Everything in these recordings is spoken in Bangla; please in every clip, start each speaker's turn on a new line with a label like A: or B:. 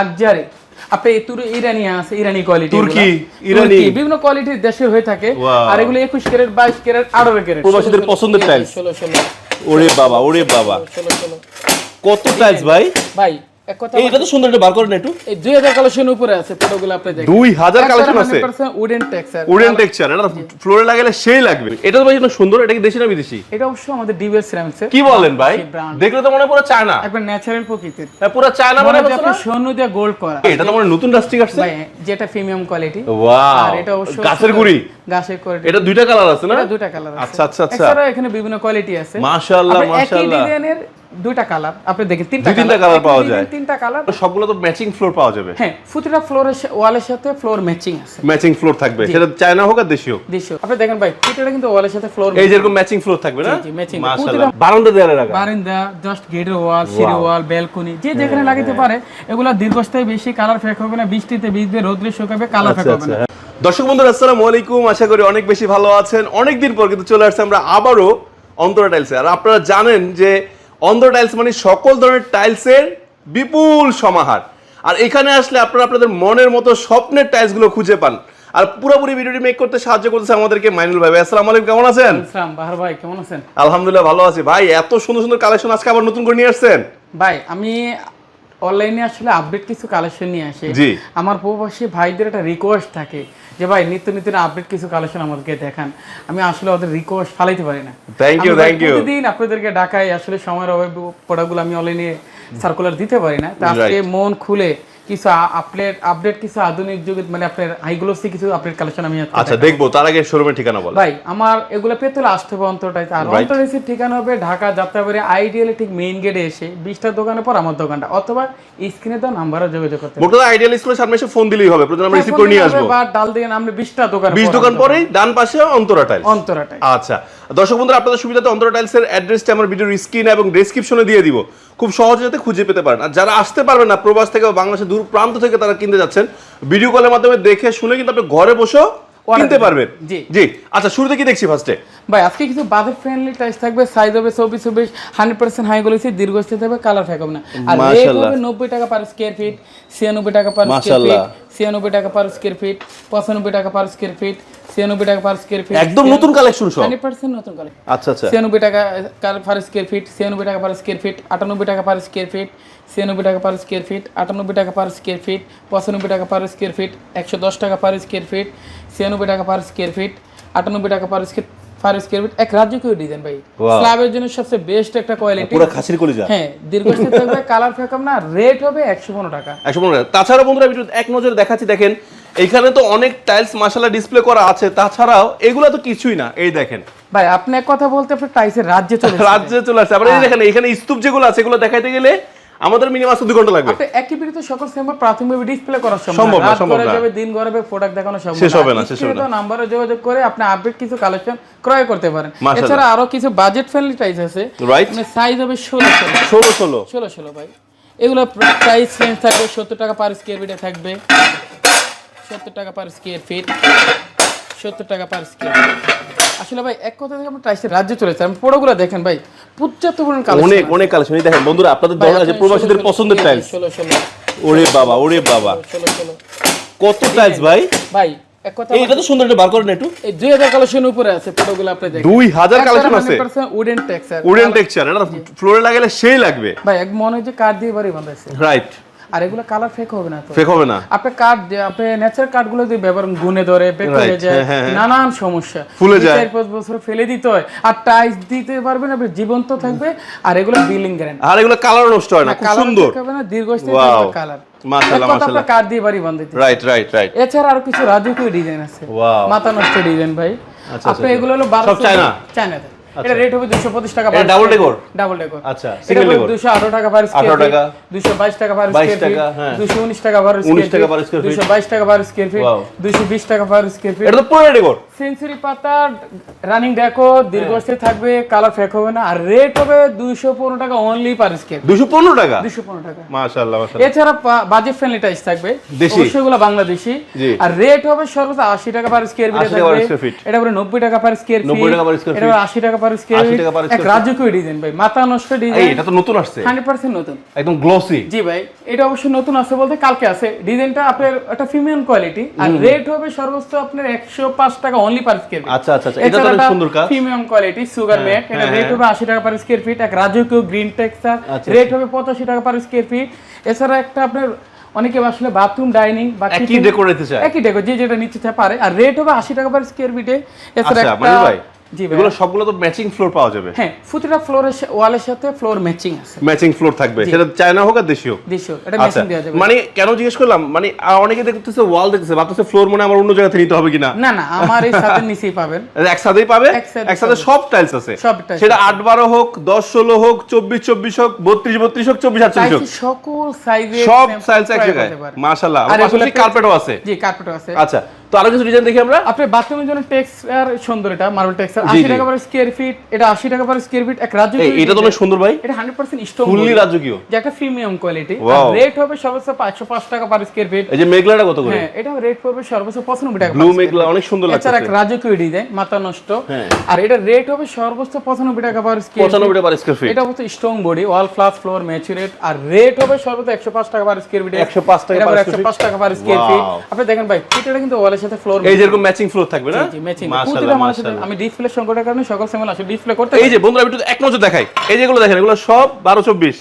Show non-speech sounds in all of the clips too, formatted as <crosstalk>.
A: লাক্সারি আপনি তুর ইরানি আছে ইরানি কোয়ালিটি
B: তুর্কি, ইরানি।
A: বিভিন্ন কোয়ালিটির দেশে হয়ে থাকে। আর এগুলো একুশ ক্যারেট বাইশ ক্যারেট আঠারো ক্যারেট।
B: প্রবাসীদের পছন্দের
A: টাইলস
B: ওরে বাবা ওরে বাবা। কত টাইলস ভাই?
A: ভাই এক
B: তো সুন্দর বার করেন একটু।
A: এই দুই হাজার কালেকশন উপরে আছে ফটোগুলো আপনি দেখেন।
B: দুই হাজার কালেকশন আছে।
A: উডেন টেক্সচার
B: উডেন টেক্সচার এটা ফ্লোরে লাগালে সেই লাগবে। এটা তো ভাই সুন্দর এটা কি দেশি না বিদেশি?
A: এটা অবশ্য আমাদের ডিবিএস সিরামিক্স
B: কি বলেন ভাই? দেখলে তো মনে পুরো চায়না।
A: একবার ন্যাচারাল প্রকৃতির।
B: হ্যাঁ, পুরো চায়না
A: মনে
B: মনে
A: হচ্ছে
B: হচ্ছে
A: স্বর্ণ দিয়ে গোল্ড করা।
B: এটা তো মনে নতুন রাস্টিক আসছে।
A: ভাই যেটা প্রিমিয়াম কোয়ালিটি
B: ওয়াও
A: আর এটা অবশ্য
B: গাছের গুড়ি।
A: গাছের কোয়ালিটি
B: এটা দুইটা কালার আছে না?
A: দুইটা কালার আছে।
B: আচ্ছা আচ্ছা আচ্ছা।
A: এখানে বিভিন্ন কোয়ালিটি আছে।
B: মাশাআল্লাহ
A: আপনি একই ডিজাইনের দুইটা কালার আপনি দেখেন তিনটা
B: তিনটা
A: colour
B: পাওয়া যায়।
A: তিনটা কালার।
B: সবগুলো তো ম্যাচিং ফ্লোর পাওয়া যাবে।
A: হ্যাঁ প্রতিটা ফ্লোরের ওয়ালের সাথে ফ্লোর ম্যাচিং আছে।
B: ম্যাচিং ফ্লোর থাকবে। সেটা চায়না হোক আর দেশি হোক।
A: দৃশ্য আপনি দেখেন ভাই প্রতিটা কিন্তু ওয়ালের সাথে ফ্লোর
B: এই যেরকম ম্যাচিং ফ্লোর থাকবে না?
A: জি।
B: মাশাআল্লাহ। বারান্দা দেয়ালে রাখা।
A: বারান্দা জাস্ট গেটের ওয়াল সিঁড়ি ওয়াল ব্যালকনি যে যেখানে লাগাতে পারে এগুলা দীর্ঘস্থায়ী বেশি কালার ফেক হবে না বৃষ্টিতে ভিজবে রোদ্রে শুকাবে কালার ফেক হবে না।
B: দর্শক বন্ধুরা আসসালামু আলাইকুম। আশা করি অনেক বেশি ভালো আছেন। অনেকদিন পর কিন্তু চলে আসছে আমরা আবারও অন্তরা টাইলসে আর আপনারা জানেন যে অন্তরা টাইলস মানে সকল ধরনের টাইলসের বিপুল সমাহার। আর এখানে আসলে আপনারা আপনাদের মনের মতো স্বপ্নের টাইলসগুলো খুঁজে পান। আর পুরোপুরি ভিডিওটি মেক করতে সাহায্য করতেছে আমাদেরকে মাইনুল ভাই, আসসালামু আলাইকুম কেমন আছেন?
A: আসসালাম বাহার ভাই কেমন আছেন?
B: আলহামদুলিল্লাহ ভালো আছি। ভাই এত সুন্দর সুন্দর কালেকশন আজকে আবার নতুন করে নিয়ে আসছেন?
A: ভাই আমি অনলাইনে আসলে আপডেট কিছু কালেকশন নিয়ে আসে। আমার প্রবাসী ভাইদের একটা রিকোয়েস্ট থাকে যে ভাই নিত্য নিত্য আপডেট কিছু কালেকশন আমাদেরকে দেখান। আমি আসলে ওদের রিকোয়েস্ট ফালাইতে পারি না। থ্যাংক ইউ
B: থ্যাংক ইউ
A: প্রতিদিন আপনাদেরকে ডাকাই আসলে সময়ের অভাবে প্রোডাক্টগুলো আমি অনলাইনে সার্কুলার দিতে পারি না। তো আজকে মন খুলে কিছু আপডেট আপডেট কিছু আধুনিক যুগে মানে আপনার হাইগ্লোসি কিছু আপডেট কালেকশন আমি
B: আচ্ছা দেখব। তার আগে শোরুমের ঠিকানা বল।
A: ভাই আমার এগুলো পেতে হলে আসতে হবে অন্তরটাই আর ঠিকানা হবে ঢাকা যাত্রাবাড়ি আইডিয়ালি ঠিক মেইন গেটে এসে বিশটা দোকানের পর আমার দোকানটা। অথবা স্ক্রিনে যোগাযোগ করতে।
B: মোটর আইডিয়াল স্কুলের সামনে এসে ফোন দিলেই হবে প্রথমে আমরা রিসিভ করে নিয়ে আসব।
A: বা ডাল দিয়ে নামলে বিশটা দোকান
B: বিশ দোকান পরেই ডান পাশে অন্তরা টাইলস
A: অন্তরাটাই
B: আচ্ছা দর্শক বন্ধুরা আপনাদের সুবিধাতে অন্তরা টাইলসের অ্যাড্রেসটা আমার ভিডিওর স্ক্রিন এবং ডেসক্রিপশনে দিয়ে দিব। খুব সহজে যাতে খুঁজে পেতে পারেন। আর যারা আসতে পারবেন না প্রবাস থেকে বাংলাদেশের দূর প্রান্ত থেকে তারা কিনতে যাচ্ছেন ভিডিও কলের মাধ্যমে দেখে শুনে কিন্তু আপনি ঘরে বসেও কিনতে পারবেন
A: জি।
B: জি। আচ্ছা শুরুতে কি দেখছি ফার্স্টে
A: ভাই আজকে কিছু বাজেট ফ্রেন্ডলি টাইস থাকবে সাইজ হবে চব্বিশ চব্বিশ হান্ড্রেড পার্সেন্ট হাই গুলোছি দীর্ঘস্থায়ী থাকবে কালার ফেক না। আর রেট হবে নব্বই টাকা পার স্কোয়ার ফিট ছিয়ানব্বই টাকা পার স্কোয়ার ফিট ছিয়ানব্বই টাকা পার স্কোয়ার ফিট পঁচানব্বই টাকা পার স্কোয়ার ফিট ছিয়ানব্বই টাকা পার স্কোয়ার ফিট
B: একদম নতুন কালেকশন সব।
A: হান্ড্রেড পার্সেন্ট নতুন কালার
B: আচ্ছা আচ্ছা।
A: ছিয়ানব্বই টাকা পার স্কোয়ার ফিট ছিয়ানব্বই টাকা পার স্কোয়ার ফিট আটানব্বই টাকা পার স্কোয়ার ফিট ছিয়ানব্বই টাকা পার স্কোয়ার ফিট আটানব্বই টাকা পার স্কোয়ার ফিট পঁচানব্বই টাকা পার স্কোয়ার ফিট একশো দশ টাকা পার স্কোয়ার ফিট ছিয়ানব্বই টাকা পার স্কোয়ার ফিট আটানব্বই টাকা per square per square feet এক রাজ্য কেউ ডিজাইন ভাই।
B: Wow.
A: স্ল্যাবের জন্য সবচেয়ে বেস্ট একটা কোয়ালিটি
B: পুরো খাসির কলিজা।
A: হ্যাঁ দীর্ঘস্থায়ী থাকবে কালার ফেকাম না রেট হবে একশো পনেরো টাকা।
B: একশো পনেরো টাকা। তাছাড়া বন্ধুরা ভিডিও এক নজরে দেখাচ্ছি দেখেন এইখানে তো অনেক টাইলস মাসালা ডিসপ্লে করা আছে। তাছাড়াও এগুলো তো কিছুই না এই দেখেন।
A: ভাই আপনি এক কথা বলতে আপনি টাইসের রাজ্যে চলে
B: রাজ্যে চলে আসছে। আবার এই দেখেন এখানে স্তূপ যেগুলো আছে এগুলো দেখাইতে গেলে আমাদের মিনিমাম দুই ঘণ্টা লাগবে।
A: একই বিরিতে সকল সিনেমা প্রাথমিক ডিসপ্লে করা সম্ভব
B: না, সম্ভব না।
A: যাবে দিন গড়াবে প্রোডাক্ট দেখানো সম্ভব
B: শেষ হবে না, শেষ হবে না।
A: নাম্বারে যোগাযোগ করে আপনি আপডেট কিছু কালেকশন ক্রয় করতে পারেন। এছাড়া আরও কিছু বাজেট ফ্রেন্ডলি টাইস আছে।
B: রাইট
A: মানে সাইজ হবে ষোলো ষোলো।
B: ষোলো ষোলো।
A: ষোলো ষোলো ভাই। এগুলো প্রাইস রেঞ্জ থাকবে সত্তর টাকা পার স্কোয়ার ফিটে থাকবে। সত্তর টাকা পার স্কোয়ার ফিট সত্তর টাকা পার স্কোয়ার আসলে ভাই এক কথা থেকে আমরা টাইসের রাজ্যে আমি পোড়োগুলো দেখেন ভাই পর্যাপ্ত পরিমাণ কালেকশন।
B: অনেক অনেক কালেকশন। দেখেন বন্ধুরা আপনাদের দরকার আছে প্রবাসীদের পছন্দের টাইলস ওরে বাবা ওরে বাবা। কত টাইলস ভাই?
A: ভাই এক কথা
B: তো সুন্দর বার করেন একটু।
A: এই উপরে আছে আপনি দেখেন।
B: কালেকশন আছে।
A: উডেন টেক্সচার
B: উডেন টেক্সচার এটা ফ্লোরে লাগালে সেই লাগবে।
A: ভাই এক মনে হয় যে কাঠ দিয়ে বাড়ি
B: রাইট
A: আর এগুলো কালার ফেক হবে না
B: ফেক হবে না?
A: আপনি দিয়ে আপনি ন্যাচারাল ব্যবহার গুনে ধরে হয়ে যায়।
B: হ্যাঁ, হ্যাঁ, হ্যাঁ।
A: নানান সমস্যা।
B: ফুলে যায়।
A: চার পাঁচ বছর ফেলে দিতে হয়। আর টাইস দিতে পারবেন আপনি জীবন্ত থাকবে। আর এগুলো বিলিং গ্যারেন্টি
B: আর এগুলো কালার নষ্ট হয় না খুব সুন্দর।
A: না দীর্ঘস্থায়ী কালার
B: মাশাআল্লাহ, মাশাআল্লাহ।
A: কাঠ দিয়ে বাড়ি
B: রাইট রাইট রাইট
A: এছাড়া আরও কিছু রাজকীয় ডিজাইন আছে. মাথা নষ্ট ডিজাইন ভাই।
B: আচ্ছা,
A: আপনি
B: আচ্ছা।
A: এগুলো হলো
B: সব চায়না?
A: চায়নাতে এটা রেট হবে 225 টাকা
B: এটা ডাবল ডেকর
A: ডাবল ডেকর
B: আচ্ছা,
A: সিঙ্গেল
B: ডেকর
A: হবে
B: decor?
A: 218 টাকা পার স্কয়ার
B: 18 টাকা।
A: 222 টাকা পার
B: 22
A: স্কয়ার ফিট
B: টাকা, হ্যাঁ।
A: 219 টাকা পার
B: 19 টাকা feet।
A: 222 টাকা পার স্কয়ার ফিট 220 টাকা পার স্কয়ার ফিট
B: এটা তো পুরো রেডি কর
A: সেঞ্চুরি পাতা রানিং দেখো দীর্ঘস্থায়ী থাকবে কালার ফেক হবে না আর রেট হবে দুইশো পনেরো টাকা অনলি পার স্কেপ
B: দুশো পনেরো টাকা?
A: দুইশো পনেরো টাকা।
B: মাশাল্লাহ
A: এছাড়া বাজেট ফ্রেন্ডলি টাইস থাকবে? অবশ্যই এগুলো বাংলাদেশি। আর রেট হবে সর্বোচ্চ আশি টাকা পার স্কোয়ার ফিট থাকবে। এটা পরে নব্বই টাকা পার স্কোয়ার
B: 90 টাকা per square
A: এটা আশি টাকা পার স্কোয়ার
B: 80 টাকা per
A: এক। রাজকীয় ডিজাইন ভাই। মাথা নষ্ট
B: এই
A: ডিজাইন
B: এটা তো নতুন আসছে।
A: হান্ড্রেড পার্সেন্ট নতুন।
B: একদম গ্লসি
A: জি ভাই। এটা অবশ্যই নতুন আছে বলতে কালকে আছে ডিজাইনটা আপনার একটা প্রিমিয়াম কোয়ালিটি আর রেট হবে সর্বোচ্চ আপনার একশো পাঁচ টাকা অনলি পার স্কয়ার
B: ফিট আচ্ছা আচ্ছা এটা তো সুন্দর কাজ।
A: প্রিমিয়াম কোয়ালিটি সুগার মেট এটা
B: হ্যাঁ,
A: রেট হবে আশি টাকা পার স্কোয়ার ফিট এক রাজকীয় গ্রিন টেক্সচার রেট হবে পঁচাশি টাকা পার স্কোয়ার ফিট এছাড়া একটা আপনার অনেকে আসলে বাথরুম ডাইনিং বা
B: একই
A: ডেকোরেট
B: ডেকোর চায়।
A: একই ডেকো যে যেটা নিচে চায় পারে। আর রেট হবে আশি টাকা পার স্কোয়ার ফিটে এছাড়া
B: আচ্ছা
A: একটা
B: এগুলো সবগুলো তো ম্যাচিং ফ্লোর পাওয়া যাবে।
A: হ্যাঁ প্রতিটা ফ্লোরের ওয়ালের সাথে ফ্লোর ম্যাচিং আছে।
B: ম্যাচিং ফ্লোর থাকবে। সেটা চায়না হোক আর দেশীয়
A: দিশো এটা
B: আচ্ছা।
A: ম্যাচিং দেওয়া যাবে।
B: মানে কেন জিজ্ঞেস করলাম? মানে অনেকে দেখতেছে ওয়াল দেখতেছে ভাবতেছে ফ্লোর মনে আমার অন্য জায়গা থেকে নিতে হবে কিনা।
A: না না আমার এই ছাদের <laughs> নিচেই পাবেন।
B: একসাথেই পাবে?
A: একসাথে
B: সব টাইলস আছে।
A: সব tiles
B: সেটা আট বারো হোক দশ ষোলো হোক চব্বিশ চব্বিশ হোক বত্রিশ বত্রিশ হোক চব্বিশ আটচল্লিশ হোক।
A: সকল সাইজের
B: সব সাইজ এক জায়গায়।
A: আর
B: কার্পেটও আছে।
A: জি কার্পেটও আছে।
B: আচ্ছা। তো আরও কিছু ডিজাইন দেখি আমরা?
A: আপনি বাথরুমের জন্য টেক্সচার সুন্দর এটা মার্বেল টেক্সচার
B: জি,
A: 80 টাকা পার স্কয়ার ফিট এটা 80 টাকা পার স্কয়ার ফিট এক রাজ্য
B: এটা তো অনেক সুন্দর ভাই।
A: এটা 100% স্টোন
B: ফুললি রাজকীয়
A: যে একটা প্রিমিয়াম কোয়ালিটি রেট হবে সর্বোচ্চ 505 টাকা পার স্কয়ার ফিট
B: এই যে মেঘলাটা কত করে?
A: হ্যাঁ এটা রেট পড়বে সর্বোচ্চ 95 টাকা
B: ব্লু মেঘলা অনেক সুন্দর লাগছে
A: এছাড়া এক রাজকীয় ডিজাইন মাথা নষ্ট।
B: হ্যাঁ।
A: আর এটা রেট হবে সর্বোচ্চ 95 টাকা পার স্কয়ার
B: পঁচানব্বই টাকা পার স্কোয়ার ফিট
A: এটা হচ্ছে strong body wall flush floor maturate আর রেট হবে সর্বোচ্চ 105 টাকা পার স্কয়ার ফিট
B: 105 টাকা
A: এটা
B: per
A: 105 টাকা পার স্কয়ার ফিট আপনি দেখেন ভাই এটা কিন্তু ওয়ালের সাথে ফ্লোর
B: এই যেরকম ম্যাচিং ফ্লোর থাকবে না?
A: জি ম্যাচিং প্রতিটা মানুষের আমি ডিসপ্লে সংকটের কারণে সকল সেমেল আসে। ডিসপ্লে করতে
B: এই যে বন্ধুরা একটু এক নজর দেখাই। এই যেগুলো দেখেন, এগুলো সব বারো চব্বিশ।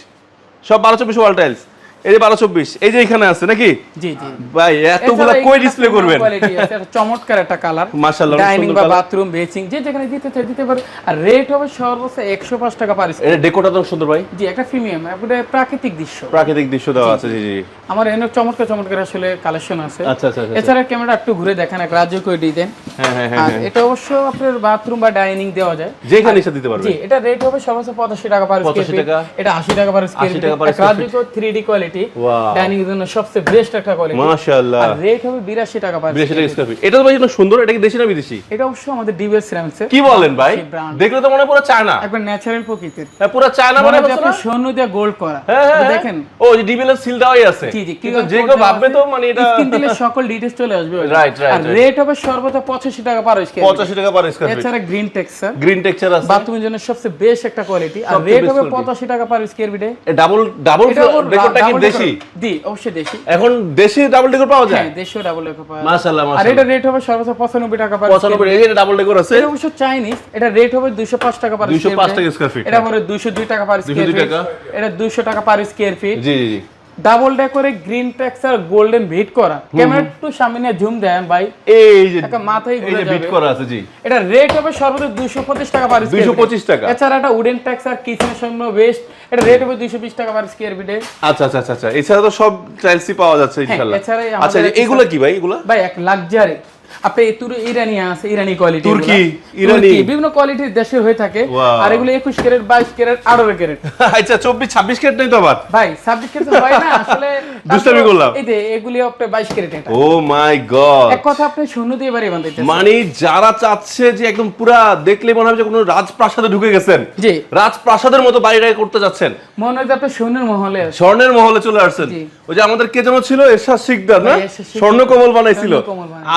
B: সব বারো চব্বিশ ওয়াল টাইলস এই যে বারো চব্বিশ এই যে এখানে আছে নাকি?
A: জি জি।
B: ভাই এতগুলা কই ডিসপ্লে করবেন?
A: quality আছে, একটা চমৎকার একটা কালার
B: মাশাআল্লাহ,
A: ডাইনিং বা বাথরুম বেসিং যে যেখানে দিতে চাই দিতে পারে। আর রেট হবে সর্বোচ্চ 105 টাকা পার
B: এটা ডেকোরটা তো সুন্দর ভাই।
A: জি একটা প্রিমিয়াম একটা প্রাকৃতিক দৃশ্য।
B: প্রাকৃতিক দৃশ্য দেওয়া আছে জি জি
A: আমার এনে চমৎকার চমৎকার আসলে কালেকশন আছে।
B: আচ্ছা আচ্ছা আচ্ছা
A: এছাড়া ক্যামেরা একটু ঘুরে দেখেন এক রাজ্য করে দিয়ে দেন।
B: হ্যাঁ হ্যাঁ হ্যাঁ
A: এটা অবশ্য আপনার বাথরুম বা ডাইনিং দেওয়া যায়।
B: যেখানে ইচ্ছা দিতে পারবে
A: জি এটা রেট হবে সর্বোচ্চ 85 টাকা পার স্কয়ার ফিট এটা 80 টাকা পার স্কয়ার ফিট
B: টাকা per
A: এক
B: square
A: রাজ্য 3D কোয়ালিটি
B: Wow.
A: ডাইনিং এর জন্য সবচেয়ে বেস্ট একটা কোয়ালিটি
B: মাশাআল্লাহ।
A: আর রেট হবে 82 টাকা পার
B: বিরাশি টাকা স্কোয়ার ফিট এটা তো ভাই একদম সুন্দর এটা কি দেশি না বিদেশি?
A: এটা অবশ্য আমাদের ডিবিএস সিরামিক্স
B: কি বলেন ভাই? দেখলে তো মনে পুরো চায়না।
A: একবার ন্যাচারাল প্রকৃতির।
B: হ্যাঁ পুরো চায়না
A: মনে হচ্ছে স্বর্ণ দিয়ে গোল্ড করা।
B: হ্যাঁ হ্যাঁ
A: এটা
B: হ্যাঁ।
A: দেখেন।
B: ও যে সিল দেওয়াই আছে।
A: জি জি
B: কিন্তু যে কেউ ভাববে তো মানে এটা
A: স্ক্রিন দিলে সকল ডিটেইলস চলে আসবে। <laughs>
B: Right, right,
A: আর রেট হবে সর্বোচ্চ 85 টাকা পার স্কয়ার
B: পঁচাশি টাকা পার স্কোয়ার ফিট
A: এছাড়া গ্রিন টেক্সচার
B: গ্রিন টেক্সচার আছে।
A: বাথরুমের জন্য সবচেয়ে বেস্ট একটা কোয়ালিটি আর রেট হবে
B: quality।
A: 85 টাকা পার স্কয়ার ফিটে
B: ডাবল ডাবল
A: এটা
B: কি দেশি?
A: জি অবশ্যই দেশি।
B: এখন দেশি ডাবল ডেকর পাওয়া যায়?
A: হ্যাঁ দেশি ডাবল ডেকর পাওয়া যায়।
B: মাশাআল্লাহ
A: আর এটা রেট হবে সর্বোচ্চ 95 টাকা পার
B: 95 এই ডাবল ডেকর আছে।
A: এটা অবশ্য চাইনিজ এটা রেট হবে 205 টাকা পার
B: 205 টাকা স্কয়ার ফিট
A: এটা মানে 202 টাকা পার স্কয়ার
B: 202
A: ফিট
B: টাকা।
A: এটা 200 টাকা পার স্কয়ার ফিট
B: জি জি জি।
A: ডাবল ডেকোরে গ্রিন টেক্সচার গোল্ডেন ভিট করা। ক্যামেরা একটু সামনে জুম দেন ভাই।
B: এই যে
A: একটা মাথায় ঘুরে যাবে।
B: ভিট করা আছে জি।
A: এটা রেট হবে সর্বোচ্চ 225 টাকা পার স্কয়ার
B: 225 টাকা।
A: এছাড়া এটা উডেন টেক্সচার কিচেন সৈন্য বেস্ট এটা রেট হবে 220 টাকা পার স্কয়ার ফিটে
B: আচ্ছা আচ্ছা আচ্ছা আচ্ছা। এছাড়া তো সব টাইলসই পাওয়া যাচ্ছে ইনশাআল্লাহ আচ্ছা এগুলো কি ভাই এগুলো?
A: ভাই এক লাক্সারি আপনি ইরানি আছে ইরানি কোয়ালিটি
B: তুর্কি, ইরানি।
A: বিভিন্ন কোয়ালিটির দেশের হয়ে থাকে। আর এগুলো 21 ক্যারেট 22 ক্যারেট 18 ক্যারেট। <laughs>
B: আচ্ছা চব্বিশ ছাব্বিশ কেট নেই তো আবার?
A: ভাই সাবজেক্ট ক্ষেত্রে হয় না <laughs> আসলে
B: দুষ্টামি করলাম।
A: এই যে এগুলি আপনি 22 ক্যারেট এটা।
B: ও মাই গড
A: এক কথা আপনি শূন্য দিয়ে বাড়ি বানাইতে
B: মানে যারা চাচ্ছে যে একদম পুরা দেখলে মনে হবে যে কোনো রাজপ্রাসাদে ঢুকে গেছেন।
A: জি।
B: রাজপ্রাসাদের মতো বাড়িটাকে করতে যাচ্ছেন।
A: মনে হয় আপনি শূন্যের মহলে
B: স্বর্ণের মহলে চলে আসছেন। ওই যে আমাদের কে যেন ছিল? এরশাদ শিকদার না?
A: ভাই,
B: স্বর্ণ কমল বানাইছিল।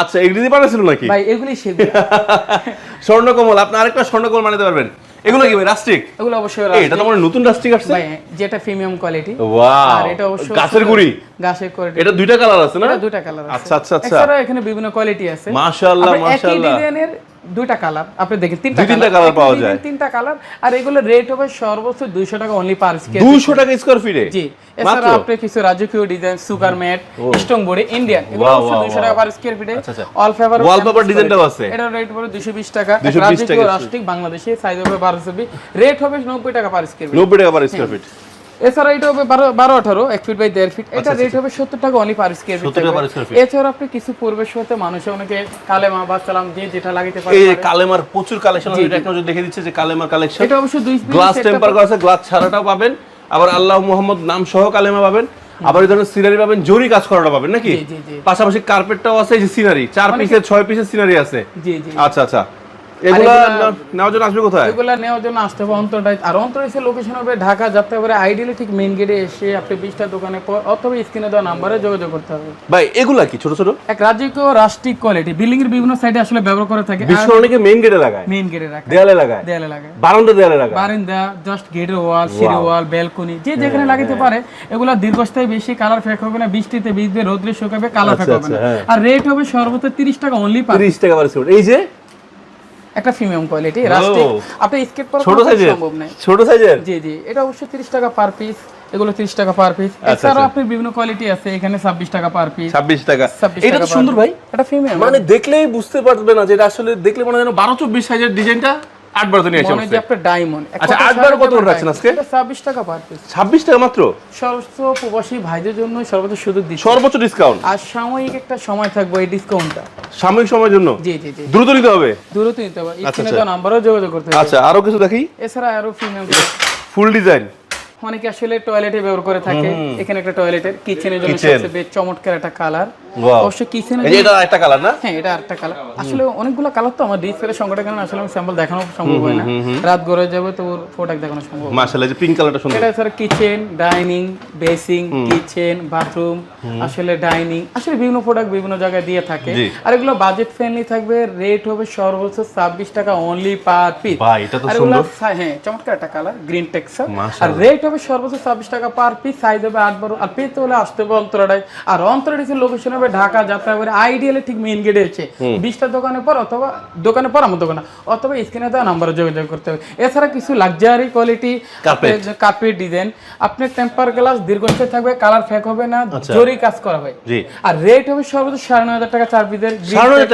B: আচ্ছা এগুলি দিয়ে বানাইছিল নাকি
A: ভাই এগুলি শিখবে
B: স্বর্ণকমল আপনি আরেকটা স্বর্ণকমল বানাতে পারবেন এগুলো কি ভাই রাস্টিক
A: এগুলো অবশ্যই
B: রাস্টিক এটা তো আমার নতুন রাস্টিক আসছে
A: ভাই যেটা প্রিমিয়াম কোয়ালিটি
B: ওয়াও
A: আর এটা অবশ্যই
B: গাছের গুড়ি
A: গাছের কোয়ালিটি
B: এটা দুইটা কালার আছে না
A: এটা দুইটা কালার আছে
B: আচ্ছা, আচ্ছা, আচ্ছা।
A: এছাড়া এখানে বিভিন্ন কোয়ালিটি আছে
B: মাশাআল্লাহ,
A: মাশাআল্লাহ একই। ডিজাইনের দুইটা কালার। আপনি দেখেন তিনটা
B: তিনটা
A: colour
B: পাওয়া যায়।
A: তিনটা কালার আর এগুলো রেট হবে সর্বোচ্চ 200 টাকা অনলি পার স্কয়ার
B: দুইশো টাকা স্কোয়ার ফিটে
A: জি। এছাড়া আপনি কিছু রাজকীয় design sugar matte strong body Indian এগুলো
B: Wow,
A: অবশ্য
B: wow,
A: 200 টাকা পার স্কয়ার ফিটে। অল ফেভার
B: Wallpaper ডিজাইনটাও আছে।
A: এটা রেট পড়ে 220 টাকা। এক
B: 220
A: রাজকীয় রাষ্ট্রিক বাংলাদেশি সাইজ হবে 12 জিবি রেট হবে 90 টাকা পার স্কয়ার ফিট
B: নব্বই টাকা পার স্কোয়ার ফিট
A: এছাড়া এটা হবে বারো বারো আঠারো এক ফিট বাই দেড় ফিট এটা রেট হবে সত্তর টাকা অনলি পার স্কোয়ার ফিট
B: 70 টাকা per square feet।
A: এছাড়া আপনি কিছু পূর্বের সাথে মানুষে অনেকে কালেমা বা সালাম দিয়ে যেটা লাগাইতে পারে
B: এই কালেমার প্রচুর কালেকশন এটা দেখে দিচ্ছে যে কালেমার কালেকশন
A: এটা অবশ্য দুই
B: গ্লাস টেম্পার করা। আছে গ্লাস ছাড়াটাও পাবেন। আবার আল্লাহ মোহাম্মদ নাম সহ কালেমা পাবেন। আবার এই ধরনের সিনারি পাবেন জরি কাজ করাটা পাবেন নাকি। পাশাপাশি কার্পেটটাও আছে এই যে সিনারি চার পিসের ছয় পিসের সিনারি আছে। আচ্ছা আচ্ছা। এগুলা নেওয়ার জন্য আসবে কোথায়?
A: এগুলা নেওয়ার জন্য আসতে হবে আর অন্তরাইসের লোকেশন হবে ঢাকা যাতে পারে আইডিয়ালি ঠিক মেইন গেটে এসে আপনি বিশটা দোকানে অথবা স্ক্রিনে দেওয়া নাম্বারে যোগাযোগ করতে হবে।
B: ভাই এগুলা কি? ছোট ছোট?
A: এক রাষ্ট্রিক কোয়ালিটি বিল্ডিং এর বিভিন্ন সাইডে আসলে ব্যবহার করে থাকে।
B: বিশেষ করে অনেকে মেইন গেটে লাগায়।
A: মেইন গেটে
B: দেয়ালে লাগায়।
A: দেয়ালে লাগে
B: বারান্দা দেয়ালে লাগায়।
A: বারিন্দা জাস্ট গেটের ওয়াল সিঁড়ি ওয়াল ব্যালকনি যে যেখানে লাগাতে পারে এগুলা দীর্ঘস্থায়ী বেশি কালার ফেক হবে না বৃষ্টিতে ভিজবে রোদ্রে শুকাবে কালার ফেক
B: আচ্ছা,
A: হবে না।
B: আচ্ছা, হ্যাঁ।
A: আর রেট হবে সর্বোচ্চ 30 টাকা অনলি পার
B: তিরিশ টাকা পার এই যে
A: একটা প্রিমিয়াম কোয়ালিটি রাস্টিক আপনি স্কেট করা
B: ছোট সাইজের
A: সম্ভব না
B: ছোট সাইজের
A: জি জি। এটা অবশ্য 30 টাকা পার পিস এগুলো 30 টাকা পার পিস
B: এছাড়া
A: এছাড়াও আপনি বিভিন্ন কোয়ালিটি আছে এখানে 26 টাকা পার পিস
B: ছাব্বিশ টাকা।
A: 26
B: এটা তো সুন্দর ভাই।
A: এটা প্রিমিয়াম
B: মানে দেখলেই বুঝতে পারবে না যে এটা আসলে দেখলে মনে হয় যেন বারো চব্বিশ সাইজের ডিজাইনটা আট বারোতে নিয়ে
A: মনে আপনার ডায়মন্ড
B: আচ্ছা, আট কত করে রাখছেন আজকে?
A: 26 টাকা পার পিস
B: ছাব্বিশ টাকা মাত্র?
A: সর্বোচ্চ প্রবাসী ভাইদের জন্য সর্বোচ্চ সুযোগ দিচ্ছি।
B: সর্বোচ্চ ডিসকাউন্ট
A: আর সাময়িক একটা সময় থাকবে এই ডিসকাউন্টটা
B: সাময়িক সময়ের জন্য?
A: জি জি জি।
B: দ্রুত নিতে হবে?
A: দূরত নিতে হবে।
B: আচ্ছা, আচ্ছা।
A: নাম্বারও যোগাযোগ করতে হবে
B: আচ্ছা আরও কিছু দেখি?
A: এছাড়া আরও প্রিমিয়াম
B: ফুল ডিজাইন
A: অনেকে আসলে টয়লেটে ব্যবহার করে থাকে। এখানে একটা টয়লেটের কিচেনের জন্য সবচেয়ে চমৎকার একটা কালার
B: Wow.
A: অবশ্যই কিচেনের
B: এই যে এটা একটা কালার না?
A: হ্যাঁ এটা একটা কালার আসলে অনেকগুলো কালার তো আমার ডিসপ্লে সংকটের কারণে আসলে আমি স্যাম্পল দেখানো সম্ভব হয় না। রাত গড়ে যাবে তো ওর প্রোডাক্ট দেখানো সম্ভব।
B: মাশাআল্লাহ যে পিঙ্ক কালারটা সুন্দর।
A: এটা sir kitchen dining basin kitchen bathroom আসলে ডাইনিং আসলে বিভিন্ন প্রোডাক্ট বিভিন্ন জায়গায় দিয়ে থাকে। আর এগুলো বাজেট ফ্রেন্ডলি থাকবে রেট হবে সর্বোচ্চ ছাব্বিশ টাকা অনলি পার পিস
B: ভাই এটা তো সুন্দর।
A: হ্যাঁ চমৎকার একটা কালার গ্রিন টেক্সচার আর রেট হবে সর্বোচ্চ ছাব্বিশ টাকা পার পিস সাইজ হবে আট বারো আর পেতে হলে আসতে হবে অন্তরাডায় আর অন্তরাডাইসের লোকেশন হবে ঢাকা যাত্রা করে আইডিয়ালি ঠিক মেইন গেটে হচ্ছে। বিশটা দোকানের পর অথবা দোকানের পর আমার দোকান। অথবা স্ক্রিনে দেওয়া নাম্বারে যোগাযোগ করতে হবে। এছাড়া কিছু লাক্সারি কোয়ালিটি। কার্পেট ডিজাইন আপনার টেম্পার গ্লাস দীর্ঘস্থায়ী থাকবে কালার ফেক হবে না
B: আচ্ছা।
A: জরি কাজ করা হয়। আর রেট হবে সর্বোচ্চ সাড়ে নয় হাজার টাকা চার পিসের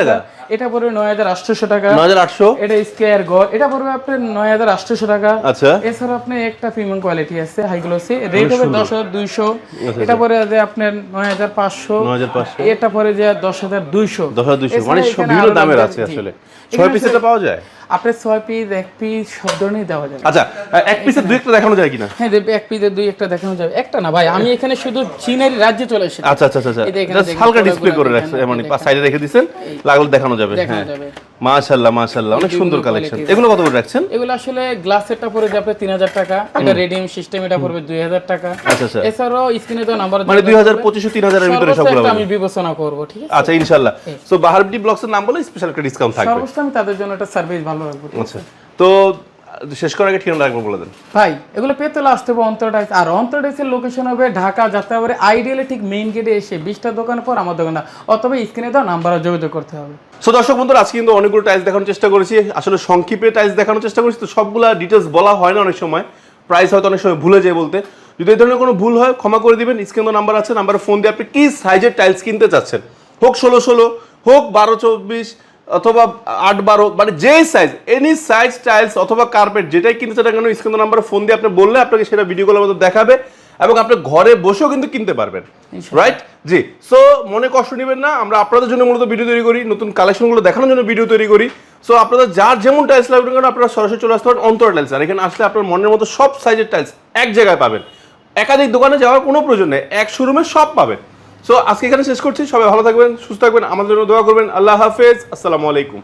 B: টাকা?
A: এটা পড়বে নয় হাজার আটশোশো টাকা।
B: নয় হাজার আটশো?
A: এটা স্কোয়ার গড় এটা পড়বে আপনার নয় হাজার আটশোশো টাকা।
B: আচ্ছা।
A: এছাড়া আপনি একটা প্রিমিয়াম কোয়ালিটি আছে হাই গ্লোসি রেট হবে দশ হাজার দুইশো।
B: আচ্ছা,
A: এটা পরে যে আপনার নয় হাজার পাঁচশো।
B: নয় হাজার পাঁচশো।
A: এটা পরে যে দশ হাজার দুইশো।
B: দশ হাজার দুইশো। মানে বিভিন্ন দামের আছে আসলে। ছয় পিসে তো পাওয়া যায়?
A: ছয় পিস এক পিস সব ধরনের দেওয়া যাবে।
B: আচ্ছা এক পিসের দুই একটা দেখানো যায় কিনা?
A: হ্যাঁ এক পিসের দুই একটা দেখানো যাবে। একটা না ভাই আমি এখানে শুধু চীনের রাজ্যে চলে এসেছি।
B: আচ্ছা আচ্ছা আচ্ছা হালকা ডিসপ্লে করে
A: দেখেন,
B: রাখছে
A: এই
B: মানে সাইডে রেখে দিছেন লাগলে দেখানো যাবে হ্যাঁ। মাশাআল্লাহ মাশাআল্লাহ অনেক সুন্দর কালেকশন এগুলো কত করে রাখছেন?
A: এগুলো আসলে গ্লাস সেটটা পড়ে যাবে তিন হাজার টাকা এটা রেডিয়াম সিস্টেম এটা পড়বে দুই হাজার টাকা।
B: আচ্ছা আচ্ছা।
A: এছাড়াও স্ক্রিনে তো নাম্বার
B: মানে দুই হাজার পঁচিশশো তিন হাজারের ভিতরে সবগুলো
A: আমি বিবেচনা করব ঠিক আছে?
B: আচ্ছা ইনশাল্লাহ সো বাহারবিটি ব্লগসের নাম বলে স্পেশাল একটা ডিসকাউন্ট থাকবে।
A: সর্বোচ্চ আমি তাদের জন্য একটা সার্ভিস ভালো আছে?
B: আচ্ছা। তো শেষ করার আগে ঠিকানা রাখব বলে দেন।
A: ভাই এগুলো পেতে আসতে হবে অন্তরডাইস আর অন্তরডাইসের লোকেশন হবে ঢাকা যাত্রা করে আইডিয়ালি ঠিক মেইন গেটে এসে বিশটা দোকানের পর আমার দোকানটা। অথবা স্ক্রিনে দেওয়া নাম্বারে যোগাযোগ করতে হবে।
B: সো দর্শক বন্ধুরা আজকে কিন্তু অনেকগুলো টাইলস দেখানোর চেষ্টা করেছি। আসলে সংক্ষেপে টাইলস দেখানোর চেষ্টা করেছি। তো সবগুলা ডিটেলস বলা হয় না অনেক সময়। প্রাইস হয়তো অনেক সময় ভুলে যায় বলতে। যদি এই ধরনের কোনো ভুল হয় ক্ষমা করে দিবেন। স্ক্রিনে নাম্বার আছে। নাম্বারে ফোন দিয়ে আপনি কি সাইজের টাইলস কিনতে চাচ্ছেন? হোক ষোলো ষোলো হোক বারো চব্বিশ অথবা আট বারো মানে যে সাইজ এনি সাইজ টাইলস অথবা কার্পেট যেটাই কিনতে চান না কেন স্ক্রিনে নাম্বারে ফোন দিয়ে আপনি বললে আপনাকে সেটা ভিডিও কলের মধ্যে দেখাবে এবং আপনি ঘরে বসেও কিন্তু কিনতে পারবেন রাইট জি সো মনে কষ্ট নেবেন না আমরা আপনাদের জন্য মূলত ভিডিও তৈরি করি নতুন কালেকশনগুলো দেখানোর জন্য ভিডিও তৈরি করি। সো আপনাদের যার যেমন টাইলস লাগবে কেন আপনারা সরাসরি চলে আসতে পারেন অন্তর টাইলস আর এখানে আসলে আপনার মনের মতো সব সাইজের টাইলস এক জায়গায় পাবেন। একাধিক দোকানে যাওয়ার কোনো প্রয়োজন নেই এক শোরুমে সব পাবেন। সো আজকে এখানে শেষ করছি। সবাই ভালো থাকবেন, সুস্থ থাকবেন, আমাদের জন্য দোয়া করবেন। আল্লাহ হাফেজ। আসসালামু আলাইকুম।